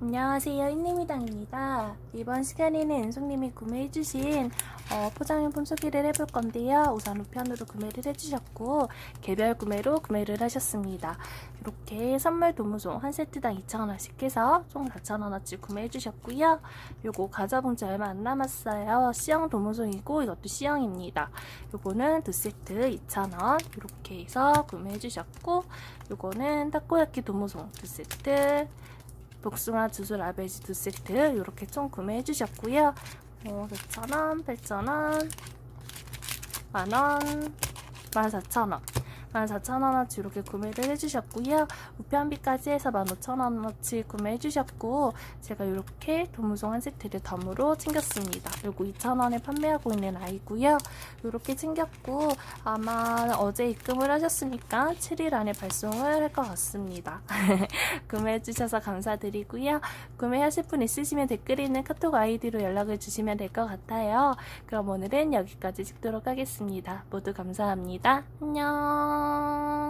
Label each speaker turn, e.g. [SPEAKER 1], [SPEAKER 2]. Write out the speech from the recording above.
[SPEAKER 1] 안녕하세요. 인님이당입니다. 이번 시간에는 은송님이 구매해주신 어, 포장용품 소개를 해볼 건데요. 우선 우편으로 구매를 해주셨고 개별 구매로 구매를 하셨습니다. 이렇게 선물 도무송 한 세트당 2,000원씩 해서 총 4,000원어치 구매해주셨고요. 요거 과자 봉지 얼마 안 남았어요. C형 도무송이고 이것도 C형입니다. 요거는 두 세트 2,000원 이렇게 해서 구매해주셨고 요거는 타코야키 도무송 두 세트 복숭아 주스 라베지 두 세트 이렇게 총 구매해 주셨고요. 어, 4,000원, 8,000원, 만원, 14,000원. 14,000원어치 이렇게 구매를 해주셨고요. 우편비까지 해서 15,000원어치 구매해주셨고 제가 이렇게 도무송 한 세트를 덤으로 챙겼습니다. 그리고 2,000원에 판매하고 있는 아이고요. 이렇게 챙겼고 아마 어제 입금을 하셨으니까 7일 안에 발송을 할 것 같습니다. 구매해주셔서 감사드리고요. 구매하실 분 있으시면 댓글에 있는 카톡 아이디로 연락을 주시면 될 것 같아요. 그럼 오늘은 여기까지 찍도록 하겠습니다. 모두 감사합니다. 안녕. long.